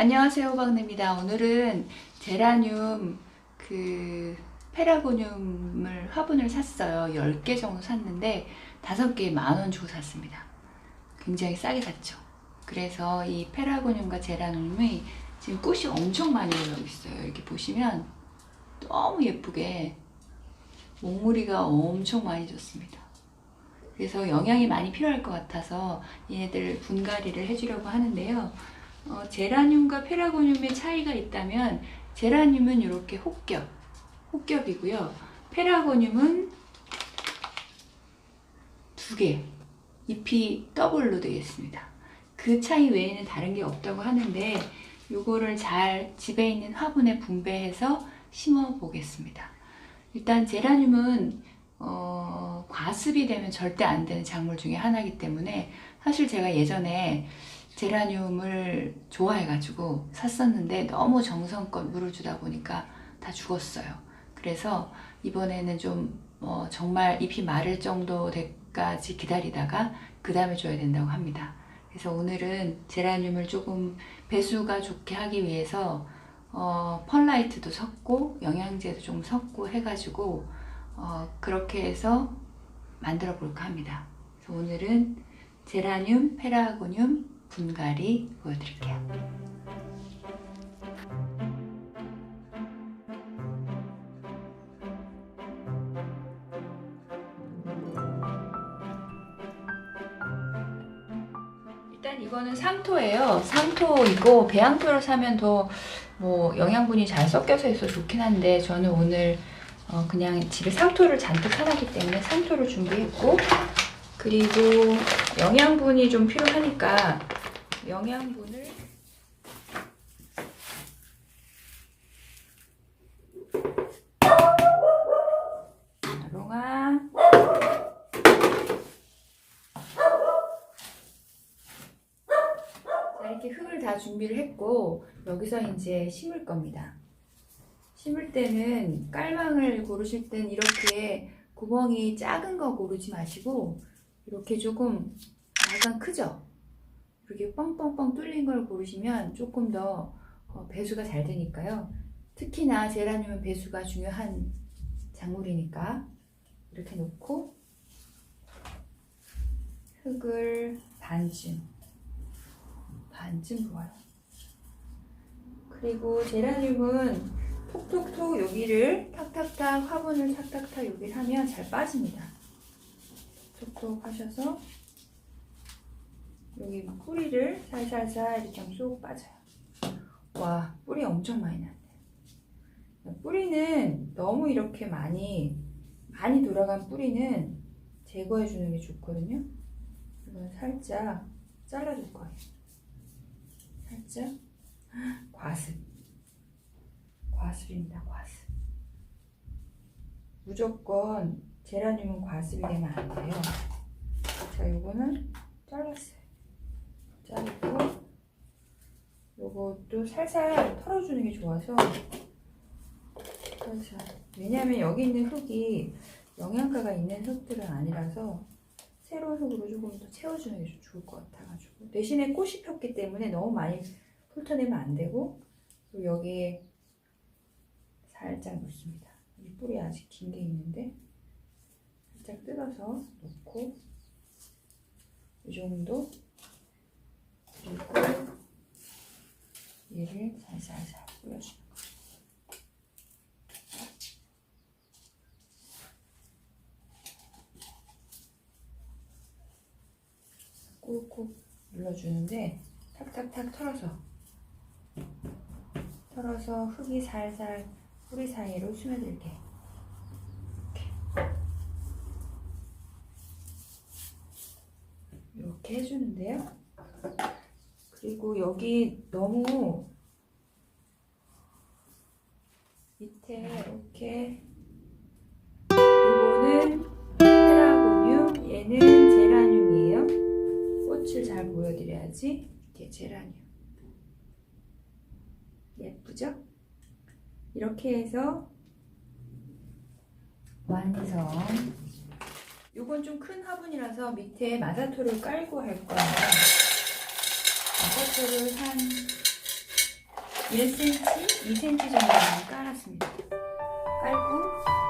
안녕하세요, 박내입니다. 오늘은 제라늄 그 페라고늄을 화분을 샀어요. 10개 정도 샀는데 5개에 만원 주고 샀습니다. 굉장히 싸게 샀죠. 그래서 이 페라고늄과 제라늄이 지금 꽃이 엄청 많이 올라오고 있어요. 이렇게 보시면 너무 예쁘게 목무리가 엄청 많이 졌습니다. 그래서 영양이 많이 필요할 것 같아서 얘네들 분갈이를 해주려고 하는데요. 어, 제라늄과 페라고늄의 차이가 있다면 제라늄은 이렇게 혹겹, 혹겹이고요. 페라고늄은 두 개, 잎이 더블로 되어 있습니다. 그 차이 외에는 다른 게 없다고 하는데 요거를 잘 집에 있는 화분에 분배해서 심어 보겠습니다. 일단 제라늄은 어, 과습이 되면 절대 안 되는 작물 중에 하나이기 때문에 사실 제가 예전에 제라늄을 좋아해가지고 샀었는데 너무 정성껏 물을 주다 보니까 다 죽었어요. 그래서 이번에는 좀 어, 정말 잎이 마를 정도 까지 기다리다가 그 다음에 줘야 된다고 합니다. 그래서 오늘은 제라늄을 조금 배수가 좋게 하기 위해서 어, 펄라이트도 섞고 영양제도 좀 섞고 해가지고 어, 그렇게 해서 만들어 볼까 합니다. 그래서 오늘은 제라늄, 페라고늄 분갈이 보여드릴게요. 일단 이거는 상토예요. 상토이고 배양토를 사면 더 뭐 영양분이 잘 섞여서 있어 좋긴 한데 저는 오늘 어, 그냥 집에 상토를 잔뜩 사놨기 때문에 상토를 준비했고 그리고 영양분이 좀 필요하니까 영양분을 자 이렇게 흙을 다 준비를 했고 여기서 이제 심을 겁니다. 심을 때는 깔망을 고르실 땐 이렇게 구멍이 작은 거 고르지 마시고 이렇게 조금 약간 크죠? 이렇게 뻥뻥뻥 뚫린 걸 고르시면 조금 더 어, 배수가 잘 되니까요. 특히나 제라늄은 배수가 중요한 작물이니까 이렇게 놓고 흙을 반쯤 반쯤 부어요. 그리고 제라늄은 톡톡톡 여기를 탁탁탁 화분을 탁탁탁 여기를 하면 잘 빠집니다. 톡톡 하셔서 여기 뿌리를 살살살 이렇게 쏙 빠져요. 와 뿌리 엄청 많이 났네. 뿌리는 너무 이렇게 많이 많이 돌아간 뿌리는 제거해 주는 게 좋거든요. 이건 살짝 잘라줄 거예요. 살짝 과습. 과습입니다. 과습. 무조건 제라늄은 과습이 되면 안 돼요. 자, 요거는 잘랐어요. 자르고 요것도 살살 털어주는 게 좋아서 살살. 왜냐면 여기 있는 흙이 영양가가 있는 흙들은 아니라서 새로운 흙으로 조금 더 채워주는 게좀 좋을 것 같아가지고 대신에 꽃이 폈기 때문에 너무 많이 훑어내면 안 되고 그리고 여기에 살짝 넣습니다. 이 뿌리 아직 긴 게 있는데 살짝 뜯어서 넣고 이 정도 그리고 얘를 살살살 뿌려주는 거예요. 꾹꾹 눌러주는데 탁탁탁 털어서 털어서 흙이 살살 뿌리 사이로 스며들게. 이렇게. 이렇게 해주는데요 그리고 여기 너무 밑에 이렇게 이거는 페라고늄 얘는 제라늄이에요 꽃을 잘 보여드려야지 이게 제라늄 예쁘죠? 이렇게 해서 완성. 요건 좀 큰 화분이라서 밑에 마사토를 깔고 할 거예요. 마사토를 한 1cm, 2cm 정도만 깔았습니다. 깔고